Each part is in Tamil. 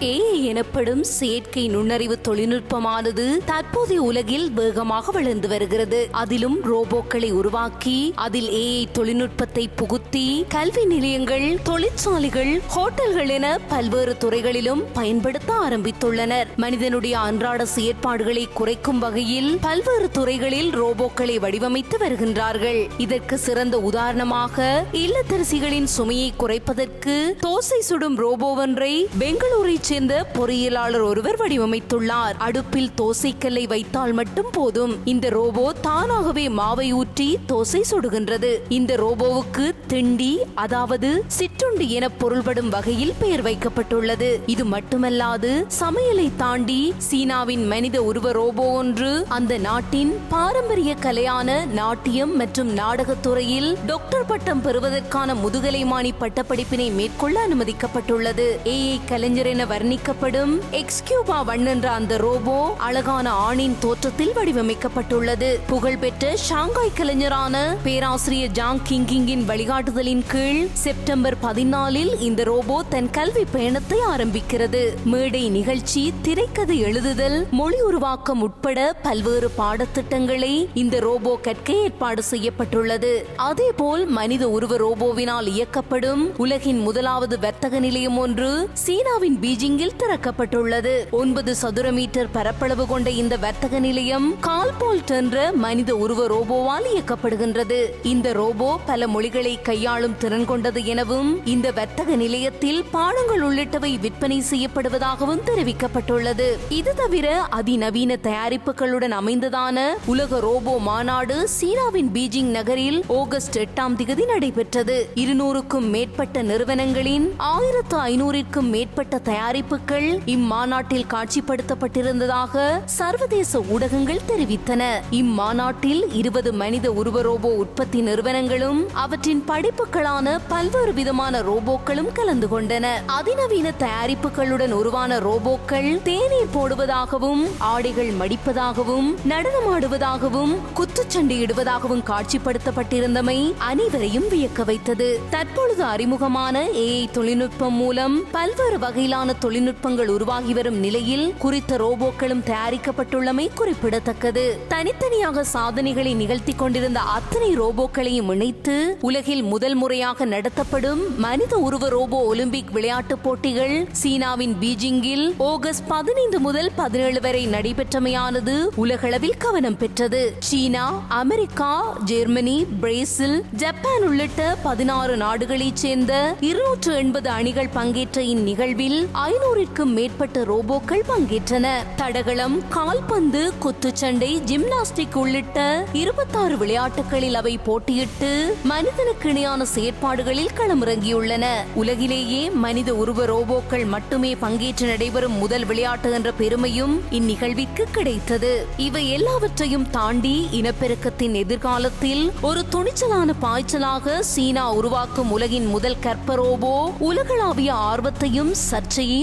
ஏஐ எனப்படும் செயற்கை நுண்ணறிவு தொழில்நுட்பமானது தற்போதைய உலகில் வேகமாக வளர்ந்து வருகிறது. அதிலும் ரோபோக்களை உருவாக்கி அதில் ஏஐ தொழில்நுட்பத்தை புகுத்தி கல்வி நிலையங்கள் தொழிற்சாலைகள் ஹோட்டல்கள் என பல்வேறு துறைகளிலும் பயன்படுத்த ஆரம்பித்துள்ளனர். மனிதனுடைய அன்றாட செயற்பாடுகளை குறைக்கும் வகையில் பல்வேறு துறைகளில் ரோபோக்களை வடிவமைத்து வருகின்றார்கள். இதற்கு சிறந்த உதாரணமாக இல்லத்தரசிகளின் சுமையை குறைப்பதற்கு தோசை சுடும் ரோபோவொன்றை பெங்களூரை சேர்ந்த பொறியியலாளர் ஒருவர் வடிவமைத்துள்ளார். அடுப்பில் தோசைக்கல்லை வைத்தால் மட்டும் போதும். இந்த ரோபோ தானாகவே மாவை ஊற்றி தோசை சுடுகின்றது. இந்த ரோபோவுக்கு திண்டி அதாவது சிற்றுண்டி என பொருள்படும் வகையில் பெயர் வைக்கப்பட்டுள்ளது. இது மட்டுமல்லாது சமையலை தாண்டி சீனாவின் மனித உருவ ரோபோ ஒன்று அந்த நாட்டின் பாரம்பரிய கலையான நாட்டியம் மற்றும் நாடகத்துறையில் டாக்டர் பட்டம் பெறுவதற்கான முதுகலைமானி பட்டப்படிப்பினை மேற்கொள்ள அனுமதிக்கப்பட்டுள்ளது. ஏஐ கலைஞர் என வர்ணிக்கப்படும் எக்ஸ்கியூபா வன் அந்த ரோபோ அழகான ஆணின் தோற்றத்தில் வடிவமைக்கப்பட்டுள்ளது. புகழ்பெற்ற ஷாங்காய் கலைஞரான பேராசிரியர் ஜாங் கிங்கிங்கின் வழிகாட்டுதலின் கீழ் செப்டம்பர் பதினாலில் இந்த ரோபோ தன் கல்வி பயணத்தை ஆரம்பிக்கிறது. மேடை நிகழ்ச்சி திரைக்கதை எழுதுதல் மொழி உருவாக்கம் உட்பட பல்வேறு பாடத்திட்டங்களை இந்த ரோபோ கற்க ஏற்பாடு செய்யப்பட்டுள்ளது. அதேபோல் மனித உருவ ரோபோவினால் இயக்கப்படும் உலகின் முதலாவது வர்த்தக நிலையம் ஒன்று சீனாவின் பீஜிங்கில் திறக்கப்பட்டுள்ளது. ஒன்பது சதுர மீட்டர் பரப்பளவு கொண்ட இந்த வர்த்தக நிலையம் கால்போல்ட் என்ற மனித உருவ ரோபோவால் இயக்கப்படுகின்றது. இந்த ரோபோ பல மொழிகளை கையாளும் திறன் கொண்டது எனவும் இந்த வர்த்தக நிலையத்தில் பானங்கள் உள்ளிட்டவை விற்பனை செய்யப்படுவதாகவும் தெரிவிக்கப்பட்டுள்ளது. இது தவிர அதிநவீன தயாரிப்புகளுடன் அமைந்ததான உலக ரோபோ மாநாடு சீனாவின் பீஜிங் நகரில் ஆகஸ்ட் எட்டாம் திகதி நடைபெற்றது. இருநூறுக்கும் மேற்பட்ட நிறுவனங்களின் ஆயிரத்து ஐநூறிற்கும் மேற்பட்ட தயாரிப்புகள் இம்மாநாட்டில் காட்சிப்படுத்தப்பட்டிருந்ததாக சர்வதேச ஊடகங்கள் தெரிவித்தன. இம்மாநாட்டில் இருபது மனித உருவ ரோபோ உற்பத்தி நிறுவனங்களும் அவற்றின் படைப்புகளான பல்வேறு விதமான ரோபோக்களும் கலந்து கொண்டன. அதிநவீன தயாரிப்புகளுடன் உருவான ரோபோக்கள் தேநீர் போடுவதாகவும் ஆடைகள் மடிப்பதாகவும் நடனமாடுவதாகவும் குத்துச்சண்டையிடுவதாகவும் காட்சிப்படுத்தப்பட்டிருந்தமை அனைவரையும் வியக்க வைத்தது. தற்பொழுது அறிமுகமான ஏஐ தொழில்நுட்பம் மூலம் பல்வேறு வகையிலான தொழில்நுட்பங்கள் உருவாகி வரும் நிலையில் குறித்த ரோபோக்களும் தயாரிக்கப்பட்டுள்ளமை குறிப்பிடத்தக்கது. தனித்தனியாக சாதனைகளை நிகழ்த்தி கொண்டிருந்த அத்தனை ரோபோக்களையும் இணைத்து உலகில் முதல் முறையாக நடத்தப்படும் மனித உருவ ரோபோ ஒலிம்பிக் விளையாட்டுப் போட்டிகள் சீனாவின் பீஜிங்கில் ஆகஸ்ட் பதினைந்து முதல் பதினேழு வரை நடைபெற்றமையானது உலகளவில் கவனம் பெற்றது. China America Germany Brazil Japan உள்ளிட்ட பதினாறு நாடுகளைச் சேர்ந்த இருநூற்று எண்பது அணிகள் பங்கேற்ற இந்நிகழ்வில் ஐநூறிற்கும் மேற்பட்ட ரோபோக்கள் பங்கேற்றன. தடகளம் கால்பந்து குத்துச்சண்டை ஜிம்னாஸ்டிக் உள்ளிட்ட இருபத்தாறு விளையாட்டுகளில் அவை போட்டியிட்டு மனிதனுக்கு இணையான செயற்பாடுகளில் களமிறங்கியுள்ளன. உலகிலேயே மனித உருவ ரோபோக்கள் மட்டுமே பங்கேற்று நடைபெறும் முதல் விளையாட்டு என்ற பெருமையும் இந்நிகழ்விற்கு கிடைத்தது. இவை எல்லாவற்றையும் தாண்டி இனப்பெருக்கத்தின் எதிர்காலத்தில் ஒரு துணிச்சலான பாய்ச்சலாக சீனா உருவாக்கும் உலகின் முதல் கற்ப ரோபோ உலகளாவிய ஆர்வத்தையும்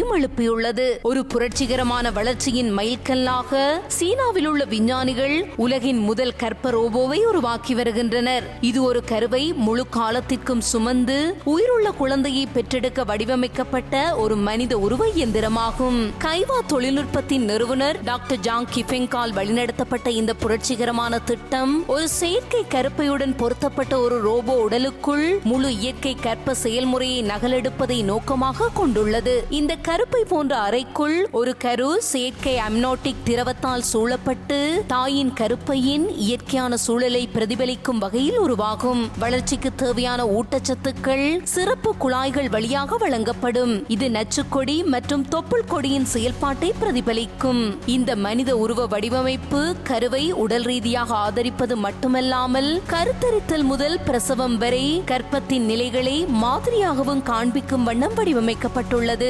சர்ச்சையையும் எழுப்பியுள்ளது ஒரு புரட்சிகரமான வளர்ச்சியின் மைல்கல்லாக சீனாவில் உள்ள விஞ்ஞானிகள் உலகின் முதல் கற்ப ரோபோவை உருவாக்கி வருகின்றனர். இது ஒரு கருவை முழு காலத்திற்கும் சுமந்து உயிருள்ள குழந்தையை பெற்றெடுக்க வடிவமைக்கப்பட்ட ஒரு மனித உருவ இயந்திரமாகும். கைவா தொழில்நுட்பத்தின் நிறுவனர் டாக்டர் ஜாங் கிஃபெங்கால் வழிநடத்தப்பட்ட இந்த புரட்சிகரமான திட்டம் ஒரு செயற்கை கருப்பையுடன் பொருத்தப்பட்ட ஒரு ரோபோ உடலுக்குள் முழு இயற்கை கற்ப செயல்முறையை நகலெடுப்பதை நோக்கமாக கொண்டுள்ளது. இந்த கருப்பை போன்ற அறைக்குள் ஒரு கரு செயற்கை அம்னோட்டிக் திரவத்தால் சூழப்பட்டு தாயின் கருப்பையின் இயற்கையான சூழலை பிரதிபலிக்கும் வகையில் உருவாகும். வளர்ச்சிக்கு தேவையான ஊட்டச்சத்துக்கள் சிறப்பு குழாய்கள் வழியாக வழங்கப்படும். இது நச்சுக்கொடி மற்றும் தொப்புள் கொடியின் செயல்பாட்டை பிரதிபலிக்கும். இந்த மனித உருவ வடிவமைப்பு கருவை உடல் ரீதியாக ஆதரிப்பது மட்டுமல்லாமல் கருத்தரித்தல் முதல் பிரசவம் வரை கற்பத்தின் நிலைகளை மாதிரியாகவும் காண்பிக்கும் வண்ணம் வடிவமைக்கப்பட்டுள்ளது.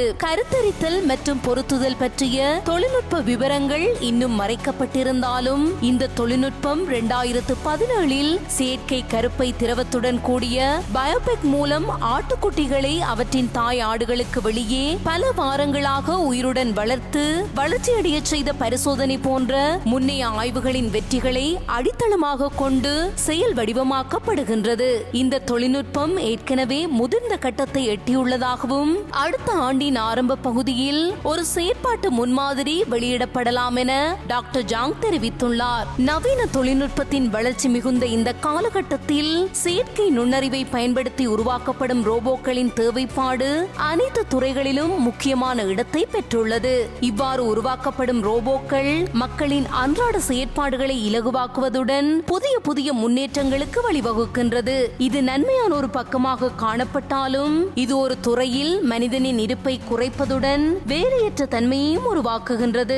சித்தரித்தல் மற்றும் பொருத்துதல் பற்றிய தொழில்நுட்ப விவரங்கள் இன்னும் மறைக்கப்பட்டிருந்தாலும் இந்த தொழில்நுட்பம் இரண்டாயிரத்து பதினேழில் செயற்கை கருப்பை திரவத்துடன் கூடிய பயோபெக் மூலம் ஆட்டுக்குட்டிகளை அவற்றின் தாய் ஆடுகளுக்கு வெளியே பல வாரங்களாக உயிருடன் வளர்த்து வளர்ச்சியடைய செய்த பரிசோதனை போன்ற முன்னைய ஆய்வுகளின் வெற்றிகளை அடித்தளமாக கொண்டு செயல் வடிவமாக்கப்படுகின்றது. இந்த தொழில்நுட்பம் ஏற்கனவே முதிர்ந்த கட்டத்தை எட்டியுள்ளதாகவும் அடுத்த ஆண்டின் ஆரம்ப குடும்ப பகுதியில் ஒரு செயற்பாட்டு முன்மாதிரி வெளியிடப்படலாம் என டாக்டர் ஜாங் தெரிவித்துள்ளார். நவீன தொழில்நுட்பத்தின் வளர்ச்சி மிகுந்த இந்த காலகட்டத்தில் செயற்கை நுண்ணறிவை பயன்படுத்தி உருவாக்கப்படும் ரோபோக்களின் தேவைப்பாடு அனைத்து துறைகளிலும் முக்கியமான இடத்தை பெற்றுள்ளது. இவ்வாறு உருவாக்கப்படும் ரோபோக்கள் மக்களின் அன்றாட செயற்பாடுகளை இலகுவாக்குவதுடன் புதிய புதிய முன்னேற்றங்களுக்கு வழிவகுக்கின்றது. இது நன்மையான ஒரு பக்கமாக காணப்பட்டாலும் இது ஒரு துறையில் மனிதனின் இருப்பை இருப்பதுடன் வேலையற்ற தன்மையையும் உருவாக்குகின்றது.